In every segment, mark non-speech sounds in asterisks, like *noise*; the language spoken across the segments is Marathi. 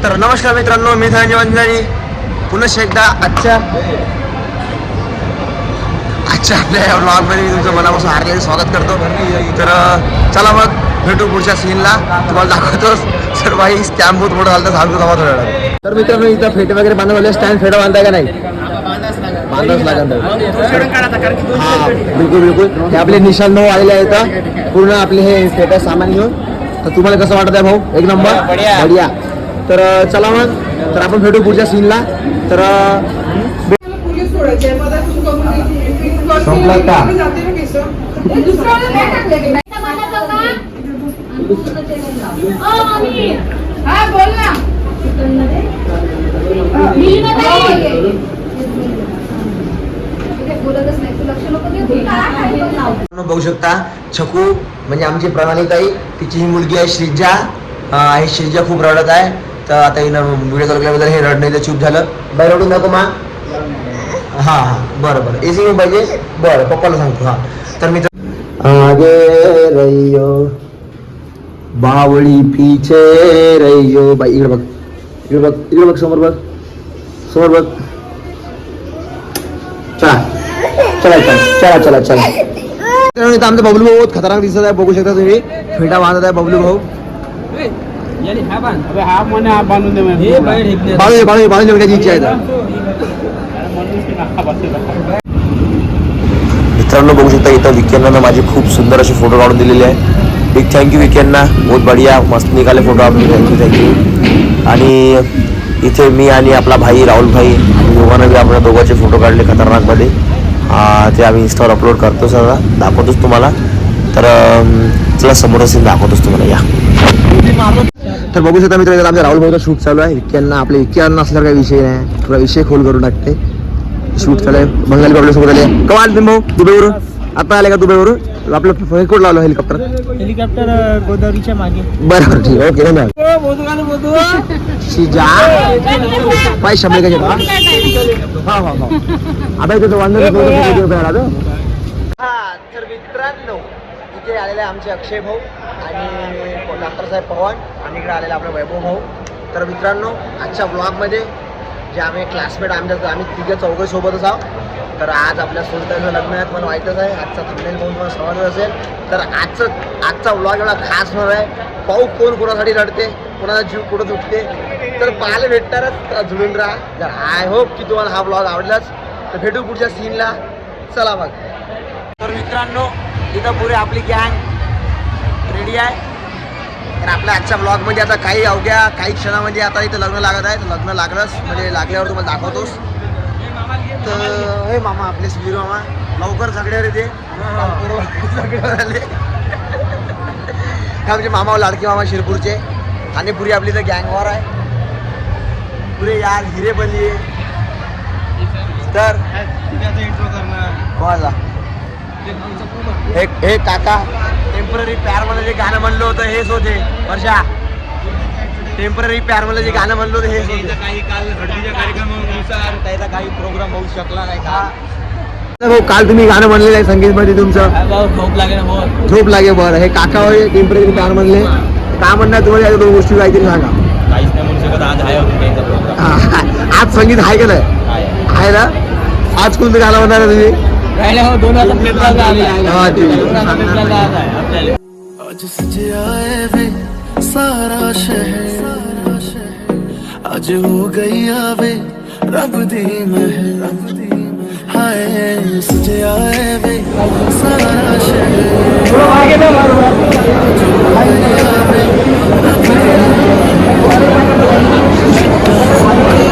तर नमस्कार मित्रांनो मी धनंजय वंजारी. पुन्हा एकदा आजच्या आजच्या आपल्या या ब्लॉगमध्ये मी तुमचं मनापासून हार्दिक स्वागत करतो. तर चला मग भेटू पुढच्या सीनला तुम्हाला दाखवतोच सर भाई स्टॅम्प बहुत मोठं झालं तर सांगतो तुम्हाला थोड्या. तर मित्रांनो इथं फेटे वगैरे बांधवले. स्टँड फेटा बांधताय का नाही? बांधावंच लागेल हा बिलकुल बिलकुल. हे आपले निशाल भाऊ आलेले आहेत. पूर्ण आपले हे फेटा सामान घेऊन. तर तुम्हाला कसं वाटत आहे भाऊ? एक नंबर? बढिया. तर चला मग तर आपण भेटू पुढच्या सीनला तर. संपला का? बघू शकता छकू म्हणजे आमची प्रणाली ताई तिची ही मुलगी आहे श्रीजा ही श्रीजा खूप रडत आहे तर आता हिनं व्हिडिओ कॉल केल्याबद्दल हे रडणं इथं चूप झालं. बाई रडू नको मा. हा हा बरं बरं. एसी घेऊन पाहिजे? बरं पप्पाला सांगतो हा. तर मी आगे रहियो. बावळी पीछे रहियो. बाई इकडे बघ. इकडे बघ इकडे बघ समोर बघ. समोर बघ. चला. चला चला चला चला चला. आमचा बबलू भाऊ खतरनाक दिसत आहे. बघू शकता तुम्ही. फेटा बांधत आहे बबलू भाऊ. अबे हा म्हणे हा बांधून दे म्हणे. बाळू बाळू बाळू नेमण्याची इच्छा आहे इथं. मित्रांनो बघू शकता इथं विकेंडनं माझे खूप सुंदर असे फोटो काढून दिलेले आहे. बिग थँक्यू विकेंडना बहुत बढिया. मस्त निघाले फोटो आपले थँक्यू थँक्यू आणि इथे मी आणि आपला भाई राहुल भाई दोघांना बी आपल्या दोघांचे फोटो काढले खतरनाकमध्ये. आ, ते आम्ही इंस्टावर अपलोड करतो सगळं. दाखवतोच तुम्हाला. तर चला समोर असेल दाखवतोच तुम्हाला. या. तर बघू शकता मित्र आमच्या राहुल भाऊचा शूट चालू आहे. विक्यांना आपले विक्यान असल्यावर काही विषय नाही. थोडा विषय खोल करून टाकते. शूट चालू आहे. बंगाली प्रॉब्लेम सोबत आले. कवा आले तुम्ही भाऊ? दुबईवरून? आता आले का दुबईवरून? आपलं हे कुठं लावलं हेलिकॉप्टर हेलिकॉप्टर गोदावरीच्या मागे. बरं बरं ठीक आहे. ओके धन्यवाद. शिजा. पाय शंभर का? हा हा हा. आता इथे वांदर हा तर मित्रांनो इथे आलेले आमचे अक्षय भाऊ आणि डॉक्टर साहेब पवार आणि इकडे आलेला आपला वैभव भाऊ. तर मित्रांनो आजच्या ब्लॉगमध्ये जे आम्ही क्लासमेट आमच्या आम्ही तिघे चौघं सोबतच आहोत. तर आज आपल्या सुलताचं लग्न आहे तुम्हाला माहीतच आहे. आजचा थंबनेल पाहून तुम्हाला समजलं असेल. तर आजचं आजचा ब्लॉग एवढा खास होणार आहे. पाऊ कोण कोणासाठी रडते कोणाचा जीव कुठं दुखते. तर पाहायला भेटणारच तर जुळून राहा. तर आय होप की तुम्हाला हा ब्लॉग आवडलाच. तर भेटू पुढच्या सीनला चला मग तर मित्रांनो इथं पुढे आपली गँग रेडी आहे. तर आपल्या आजच्या ब्लॉगमध्ये आता काही अवघ्या काही क्षणामध्ये आता इथं लग्न लागत आहे. तर लग्न लागलंच म्हणजे लागल्यावर तुम्हाला दाखवतोस तर हे मामा आपले सुधीर मामा लवकर सगळ्यावर येते सगळ्यावर आले हे आमचे मामा लाडके मामा शिरपूरचे. आणि पुरी आपली इथं गँगवर आहे. पुरे यार हिरे बनिये तर हे हे काका टेंपररी प्यार मला जे गाणं म्हणलं होतं हेच होते वर्षा टेंपररी प्यार मला जे गाणं म्हणलं होतं हेच होते काही काल हळदीच्या कार्यक्रमानुसार त्याचा काही प्रोग्राम होऊ शकला नाही का? भाऊ काल तुम्ही गाणं म्हणलेलं आहे संगीत मध्ये तुमचं झोप लागे बरं. हे काका होय टेंपररी प्यार म्हणले. का म्हणणार तुम्हाला या दोन गोष्टी काहीतरी सांगा. काहीच नाही म्हणू शकत आज आहे हा, आज संगीत आहे का नाही? आहे. ना? आज कोणतं गाणं म्हणणार आहे तुम्ही राहिल्या हो दोन हजार पेपराचा आज आहे हा, ठीक आहे. दोन हजार पेपराचा आज आहे आपल्याला आज सजाए वे सारा शहर। आज हो गई आवे रब दी महल। हाय सजाए वे सारा शहर। लिए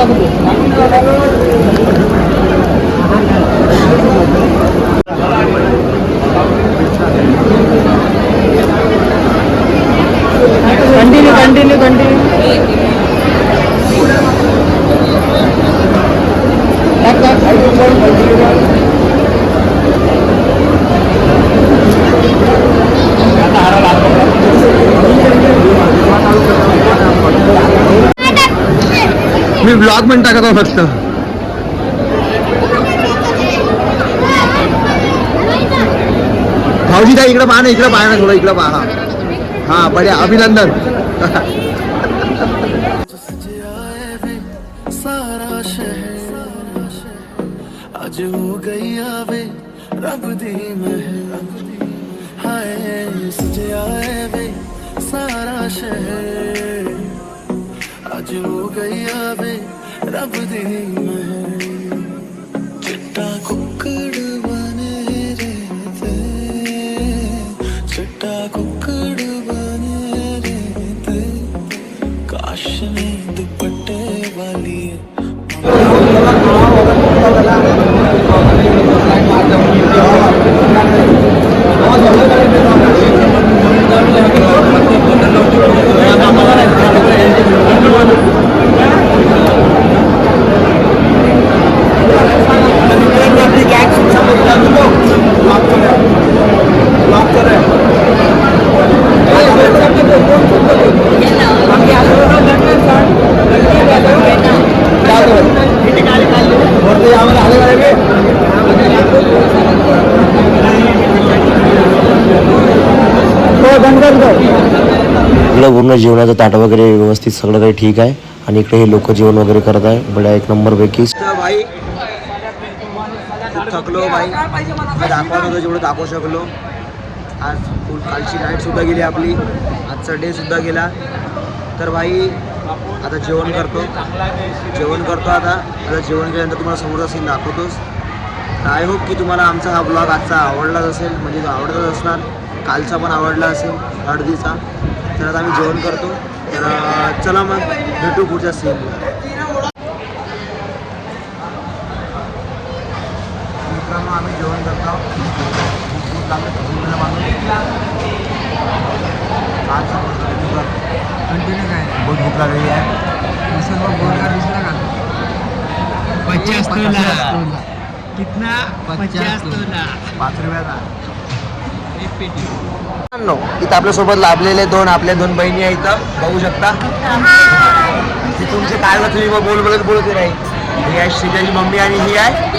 कंटिन्यू मी ब्लॉग पण टाकत आहो फक्त भाऊजी काय इकडे पाहा ना इकडे पाहा ना थोडं इकडे पाहा हा, बढिया, अभिनंदन। आज हो गई आवे, रब दी हाय, सजे आए वे, सारा शहर। ਜੋਗਿਆ ਵੇ ਰੱਬ ਦੀ ਮਹਿਰ ਚਿੱਟਾ ਕੁੱਕੜ ਬਨੇ ਰੇ ਤੇ ਚਿੱਟਾ ਕੁੱਕੜ ਬਨੇ ਰੇ ਤੇ ਕਾਸ਼ਨੀ ਦੁਪੱਟੇ ਵਾਲੀ पूर्ण जेवणाचं ताट वगैरे व्यवस्थित सगळं काही ठीक आहे. आणि इकडे हे लोक जेवण वगैरे करत आहे. बड्या एक नंबर पैकी भाई खूप थकलो भाई. दाखवत होतो जेवढं दाखवू शकलो. आज फुल कालची नाईट सुद्धा गेली आपली. आजचा डे सुद्धा गेला. तर भाई आता जेवण करतो. जेवण करतो आता. आता जेवण केल्यानंतर तुम्हाला समोरचा सीन दाखवतोच. आय होप की तुम्हाला आमचा हा ब्लॉग आजचा आवडलाच असेल. म्हणजे तो आवडतच असणार. कालचा पण आवडला असेल. हळदीचा. तर आता आम्ही जेवण करतो. तर चला मग भेटू पुढच्या सीनला मित्रांनो आम्ही जेवण करतो कंटिन्यू काय बहुत भूक लागली आहे का पचास तोला. कितना? पचास तोला. पाच रुपयाचा. इथं आपल्यासोबत लाभलेले दोन आपल्या दोन बहिणी आहेत. इथं बघू शकता. ती तुमचे काय होतं तुम्ही मग बोल बोलत बोलत नाही ही आहे श्रीजाची मम्मी आणि ही आहे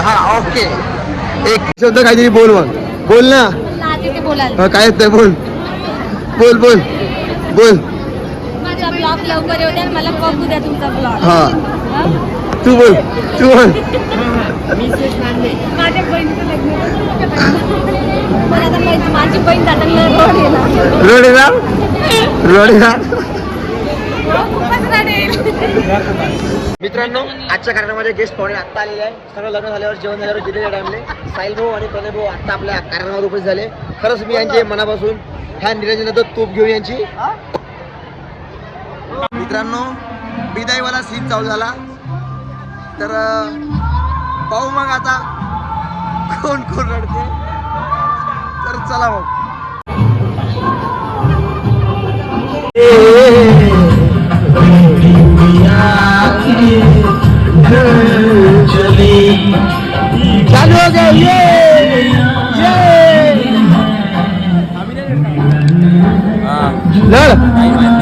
हा ओके. एक शब्द काहीतरी बोल मग. बोल ना. काय येत बोल. बोल बोल. बोल. माझा ब्लॉग लवकर येऊ द्या मला बघू द्या तुमचा ब्लॉग हा. तू बोल तू बोल. माझ्या बहिणीचं लग्न माझी बहीण दादांना रोड येणार. रोड येणार? रोड येणार? मित्रांनो आजच्या कार्यक्रमाचे गेस्ट पाहुणे आत्ता आलेले आहे सगळं लग्न झाल्यावर जेवण झाल्यावर जिथे टाइमले साहिल भाऊ आणि प्रणय भाऊ आत्ता आपल्या कार्यक्रमावर उपस्थित झाले. खरंच मी यांचे मनापासून ह्या निरंजनाचं तूप घेऊन यांची मित्रांनो बिदाईवाला सीन चालू झाला. तर पाहू मग आता कोण कोण रडते. तर चला मग. चालू हो गया ये ये लड़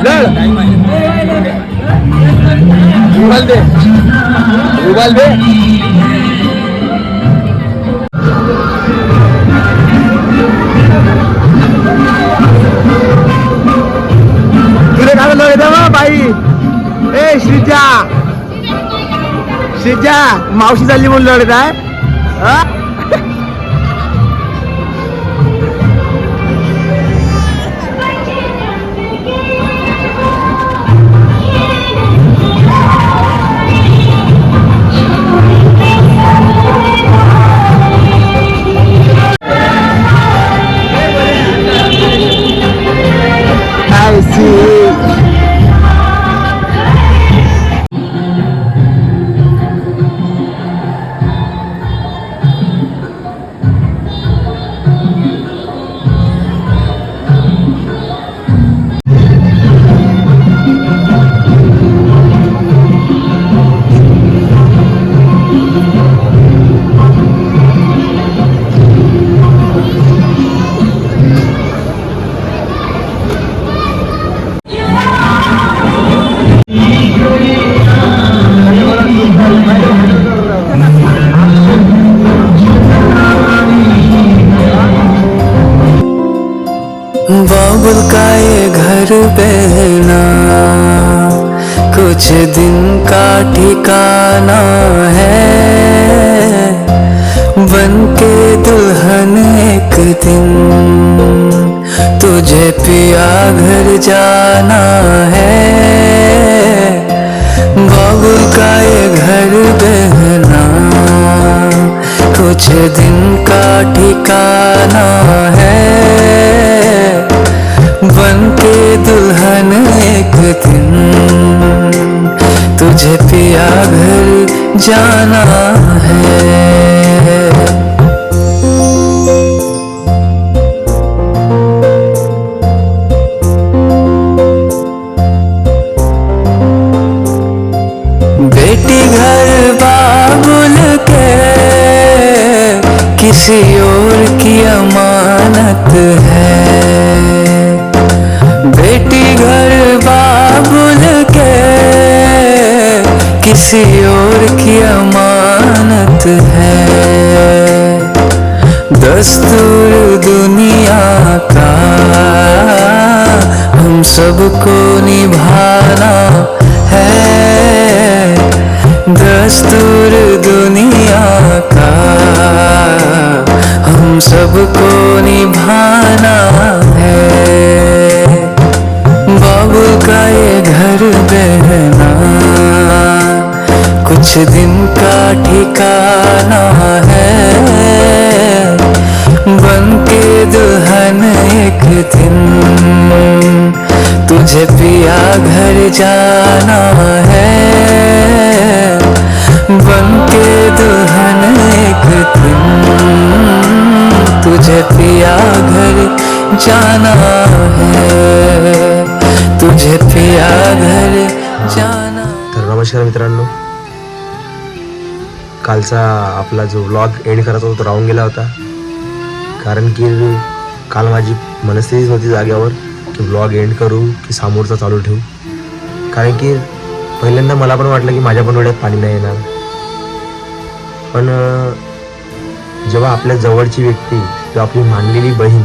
लड़ Ubalde. Ubalde. उबाल दे तुला काय लढ मग बाई ए श्रीजा श्रीजा मावशी चालली म्हणून लढत आहे बाबुल का ये घर बहना। कुछ दिन का ठिकाना है। बन के दुल्हन एक दिन। तुझे पिया घर जाना है। बाबुल का ये घर बहना। कुछ दिन का ठिकाना जाना है। बेटी घर बाबुल के किसी और की अमानत है। किसी और की अमानत है। दस्तूर दुनिया का हम सबको निभाना है। दस्तूर दुनिया का हम सबको निभाना है। बाबू का ये घर बहना कुछ दिन का ठिकाना है। बन के दुल्हन एक दिन। तुझे पिया घर जाना है। बन के दुल्हन एक दिन। तुझे पिया घर जाना है। तुझे पिया घर जाना। तर नमस्कार मित्रांनो कालचा आपला जो व्लॉग एंड करायचा होता तो राहून गेला होता. कारण की काल माझी मनस्थितीच नव्हती जाग्यावर की व्लॉग एंड करू की समोरचा चालू ठेवू. कारण की पहिल्यांदा मला पण वाटलं की माझ्या पण डोळ्यात पाणी नाही येणार. पण जेव्हा आपल्या जवळची व्यक्ती किंवा आपली मानलेली बहीण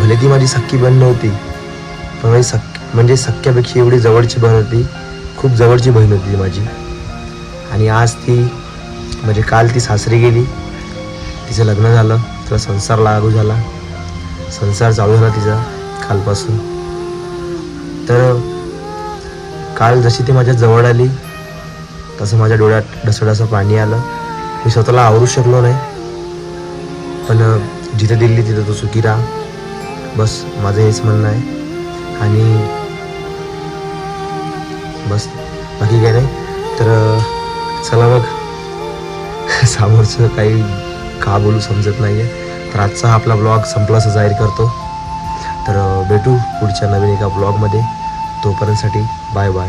भले ती माझी सख्खी बहीण नव्हती पण माझी सख् म्हणजे सख्यापेक्षा एवढी जवळची बहीण होती खूप जवळची बहीण होती माझी. आणि आज ती म्हणजे काल ती सासरी गेली. तिचं लग्न झालं तिला संसार लागू झाला. संसार चालू झाला तिचा कालपासून. तर काल जशी ती माझ्या जवळ आली तसं माझ्या डोळ्यात डसडसं पाणी आलं. मी स्वतःला आवरू शकलो नाही. पण जिथं जिथे दिल्ली तिथं तू सुखी राहा. बस माझं हेच म्हणणं आहे. आणि बस बाकी काय नाही. तर चला मग. *laughs* समोरचं काही का बोलू समजत नाही आहे तर आजचा हा आपला ब्लॉग संपला असं जाहीर करतो. तर भेटू पुढच्या नवीन एका ब्लॉगमध्ये तोपर्यंतसाठी बाय बाय